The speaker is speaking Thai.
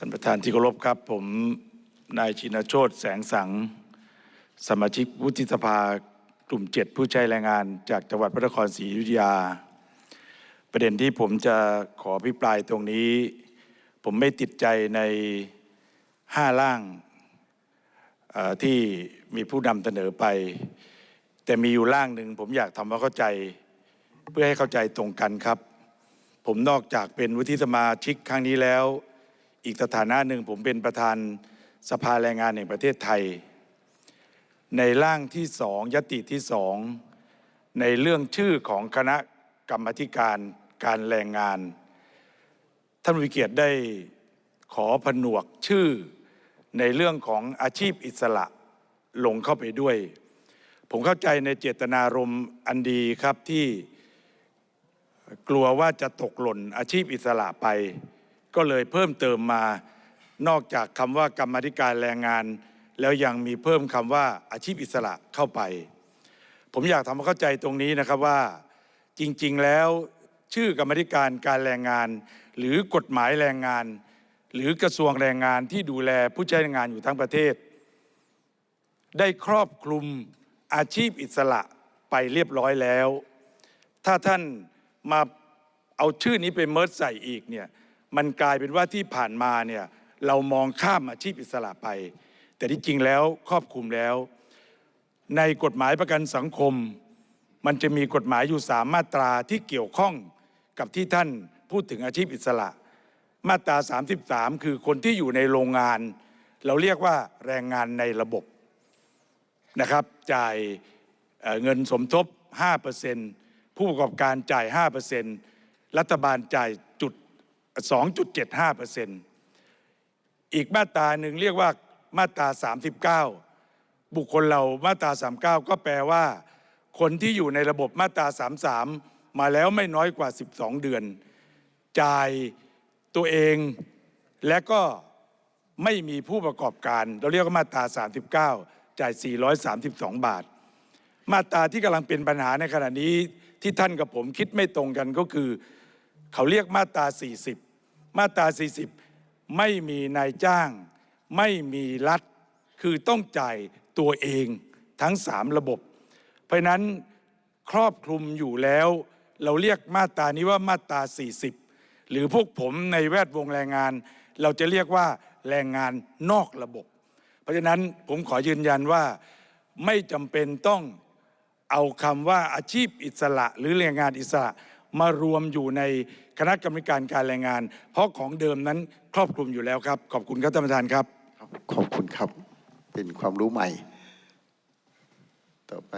ท่านประธานที่เคารพครับ ผมนายชินโชตแสงสัง สมาชิกวุฒิสภากลุ่มเจ็ดผู้ใช้แรงงาน จากจังหวัดพระนครศรีอยุธยา ประเด็นที่ผมจะขอพิปรายตรงนี้ ผมไม่ติดใจในห้าร่างที่มีผู้นำเสนอไป แต่มีอยู่ร่างหนึ่งผมอยากทำความเข้าใจ เพื่อให้เข้าใจตรงกันครับ ผมนอกจากเป็นวุฒิสมาชิกครั้งนี้แล้ว อีกสถานะหนึ่งผมเป็นประธานสภาแรงงานแห่งประเทศไทย ในร่างที่สองยติที่สองในเรื่องชื่อของคณะกรรมธิการการแรงงาน ท่านวิเกียรติได้ขอผนวกชื่อในเรื่องของอาชีพอิสระลงเข้าไปด้วย ผมเข้าใจในเจตนารมณ์อันดีครับที่กลัวว่าจะตกหล่นอาชีพอิสระไป ก็เลยเพิ่มเติมมานอกจากคำว่ากรรมธิการแรงงาน แล้วยังมีเพิ่มคำว่าอาชีพอิสระเข้าไป ผมอยากทำให้เข้าใจตรงนี้นะครับว่า จริงๆแล้ว ชื่อกรรมาธิการการแรงงาน หรือกฎหมายแรงงาน หรือกระทรวงแรงงานที่ดูแลผู้ใช้แรงงานอยู่ทั้งประเทศ ได้ครอบคลุมอาชีพอิสระไปเรียบร้อยแล้ว ถ้าท่านมาเอาชื่อนี้ไปเมิร์ใส่อีกเนี่ย มันกลายเป็นว่าที่ผ่านมาเนี่ยเรามองข้ามอาชีพอิสระไป แต่ที่จริงแล้วครอบคลุมแล้ว ในกฎหมายประกันสังคม มันจะมีกฎหมายอยู่สามมาตราที่เกี่ยวข้องกับที่ท่านพูดถึงอาชีพอิสระ มาตรา 33 คือคนที่อยู่ในโรงงาน เราเรียกว่าแรงงานในระบบนะครับ จ่ายเเงินสมทบ 5%ผู้ประกอบการจ่าย 5%รัฐบาลจ่าย 2.75%อีกมาตราหนึ่งเรียกว่ามาตรา 39 บุคคลเรามาตรา 39 ก็แปลว่า คนที่อยู่ในระบบมาตรา 33 มาแล้วไม่น้อยกว่า 12 เดือน จ่ายตัวเองและก็ไม่มีผู้ประกอบการ เราเรียกว่ามาตรา 39 จ่าย 432 บาท มาตราที่กำลังเป็นปัญหาในขณะนี้ที่ท่านกับผมคิดไม่ตรงกันก็คือ เขาเรียกมาตรา 40 มาตรา 40 ไม่มีนายจ้าง ไม่มีรัฐ คือต้องจ่ายตัวเองทั้ง 3 ระบบ เพราะนั้นครอบคลุมอยู่แล้ว เราเรียกมาตรานี้ว่ามาตรา 40 หรือพวกผมในแวดวงแรงงาน เราจะเรียกว่าแรงงานนอกระบบ เพราะฉะนั้นผมขอยืนยันว่าไม่จำเป็นต้องเอาคำว่าอาชีพอิสระ หรือแรงงานอิสระ มารวมอยู่ในคณะกรรมการการแรงงาน เพราะของเดิมนั้นครอบคลุมอยู่แล้วครับ ขอบคุณครับท่านประธานครับครับขอบคุณครับ เป็นความรู้ใหม่ ต่อไป